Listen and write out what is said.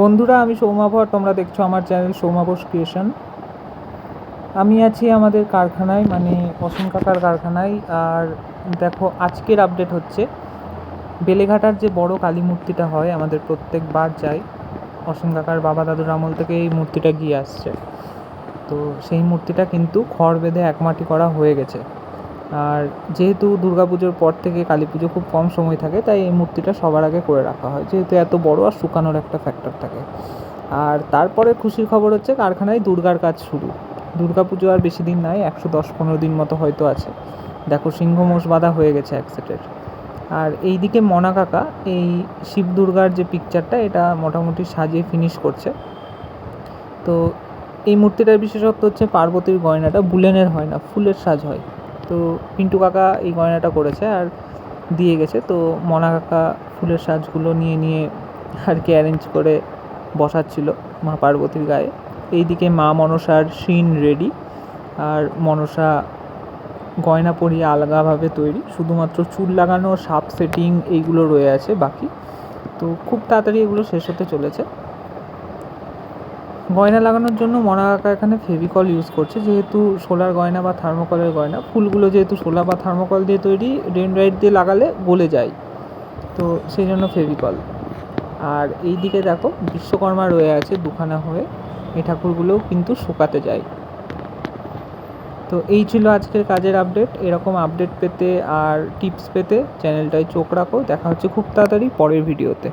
বন্ধুরা, আমি সৌমাভর তোমরা দেখছ আমার চ্যানেল সৌমাভোস ক্রিয়েশন। আমি আছি আমাদের কারখানায় মানে অসীম কাকার কারখানায়, আর দেখো, আজকের আপডেট হচ্ছে, বেলেঘাটার যে বড় কালী মূর্তিটা হয়, আমাদের প্রত্যেকবার যাই। অসীম কাকার বাবা দাদুর আমল থেকে এই মূর্তিটা গিয়ে আসছে। তো সেই মূর্তিটা কিন্তু খড় বেঁধে একমাটি করা হয়ে গেছে। আর যেহেতু দুর্গাপুজোর পর থেকে কালী পুজো খুব কম সময় থাকে, তাই এই মূর্তিটা সবার আগে করে রাখা হয়। যেহেতু এত বড় আর শুকানোর একটা ফ্যাক্টর থাকে। আর তারপরে খুশির খবর হচ্ছে কারখানায় দুর্গার কাজ শুরু। দুর্গা পুজো আর বেশি দিন নাই একশো দশ পনেরো দিন মতো হয়তো আছে। দেখো সিংহ মোষ বাঁধা হয়ে গেছে এক সেটের আর এইদিকে মনা কাকা, এই শিব দুর্গার যে পিকচারটা এটা মোটামুটি সাজিয়ে ফিনিশ করছে। তো এই মূর্তিটার বিশেষত্ব হচ্ছে পার্বতীর গয়নাটা বুলেনের হয় না, ফুলের সাজ হয়। তো পিন্টু কাকা এই গয়নাটা করেছে আর দিয়ে গেছে। তো মনা কাকা ফুলের সাজগুলো নিয়ে নিয়ে আর কি অ্যারেঞ্জ করে বসাচ্ছিল মা পার্বতীর গায়ে। এইদিকে মা মনসার শিন রেডি আর মনসা গয়না পরিয়ে আলাদাভাবে তৈরি। শুধুমাত্র চুল লাগানো, সাপ সেটিং এইগুলো রয়ে আছে বাকি। তো খুব তাড়াতাড়ি এগুলো শেষ হতে চলেছে। গয়না লাগানোর জন্য মনা কাকা এখানে ফেভিকল ইউজ করছে, যেহেতু সোলার গয়না বা থার্মোকলের গয়না, ফুলগুলো যেহেতু সোলা বা থার্মোকল দিয়ে তৈরি ডেনড্রাইট দিয়ে লাগালে গলে যায়। তো সেই জন্য ফেভিকল। আর এই দিকে দেখো, বিশ্বকর্মা রয়ে আছে দুখানা হয়ে, এই ঠাকুরগুলোও কিন্তু শুকাতে যায়। তো এই ছিল আজকের কাজের আপডেট এরকম আপডেট পেতে আর টিপস পেতে চ্যানেলটায় চোখ রাখো। দেখা হচ্ছে খুব তাড়াতাড়ি পরের ভিডিওতে